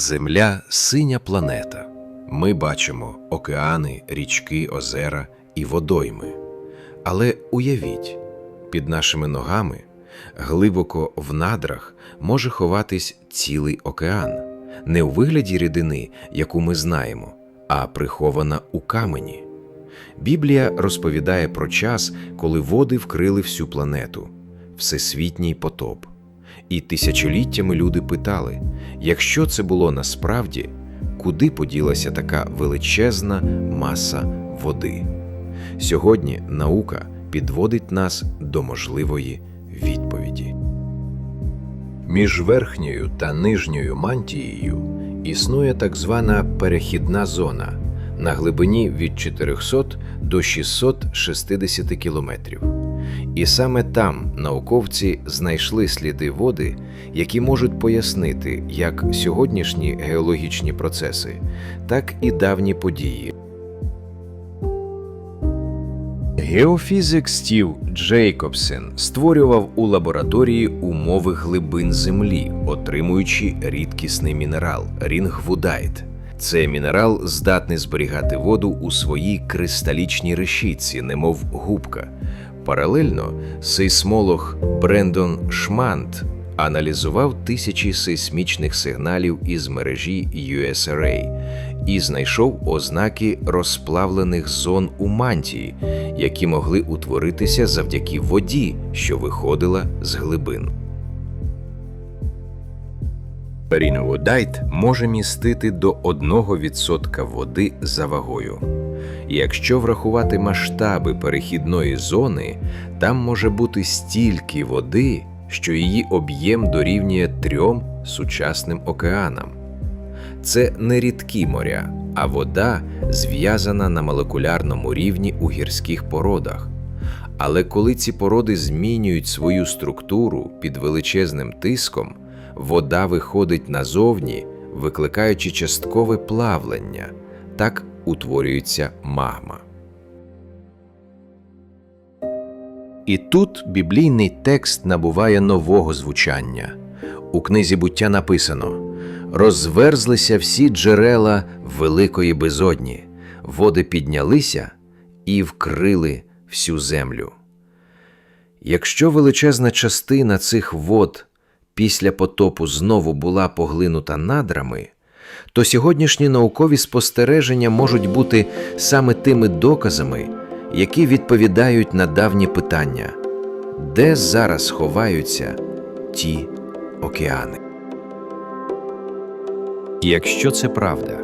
Земля синя планета. Ми бачимо океани, річки, озера і водойми. Але уявіть, під нашими ногами, глибоко в надрах, може ховатись цілий океан, не у вигляді рідини, яку ми знаємо, а прихована у камені. Біблія розповідає про час, коли води вкрили всю планету, всесвітній потоп. І тисячоліттями люди питали: якщо це було насправді, куди поділася така величезна маса води? Сьогодні наука підводить нас до можливої відповіді. Між верхньою та нижньою мантією існує так звана перехідна зона на глибині від 400 до 660 кілометрів. І саме там науковці знайшли сліди води, які можуть пояснити як сьогоднішні геологічні процеси, так і давні події. Геофізик Стів Джейкобсен створював у лабораторії умови глибин землі, отримуючи рідкісний мінерал рінгвудайт. Цей мінерал здатний зберігати воду у своїй кристалічній решітці, немов губка. Паралельно сейсмолог Брендон Шмант аналізував тисячі сейсмічних сигналів із мережі USRA і знайшов ознаки розплавлених зон у мантії, які могли утворитися завдяки воді, що виходила з глибин. Ріноводайт може містити до 1% води за вагою. Якщо врахувати масштаби перехідної зони, там може бути стільки води, що її об'єм дорівнює трьом сучасним океанам. Це не рідкі моря, а вода зв'язана на молекулярному рівні у гірських породах. Але коли ці породи змінюють свою структуру під величезним тиском, вода виходить назовні, викликаючи часткове плавлення. Так утворюється магма. І тут біблійний текст набуває нового звучання. У книзі буття написано: розверзлися всі джерела великої безодні, води піднялися і вкрили всю землю. Якщо величезна частина цих вод після потопу знову була поглинута надрами, то сьогоднішні наукові спостереження можуть бути саме тими доказами, які відповідають на давні питання, де зараз ховаються ті океани. Якщо це правда,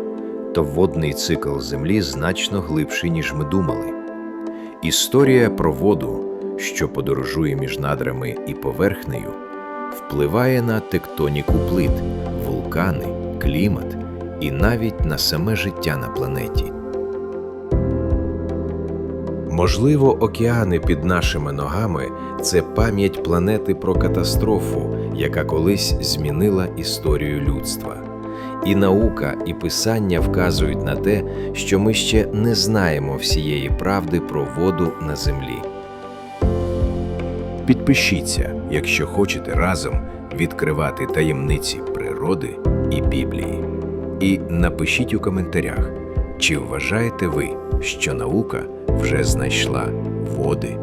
то водний цикл Землі значно глибший, ніж ми думали. Історія про воду, що подорожує між надрами і поверхнею, впливає на тектоніку плит, вулкани, клімат і навіть на саме життя на планеті. Можливо, океани під нашими ногами це пам'ять планети про катастрофу, яка колись змінила історію людства. І наука, і писання вказують на те, що ми ще не знаємо всієї правди про воду на землі. Підпишіться, якщо хочете разом відкривати таємниці природи і Біблії. І напишіть у коментарях, чи вважаєте ви, що наука вже знайшла води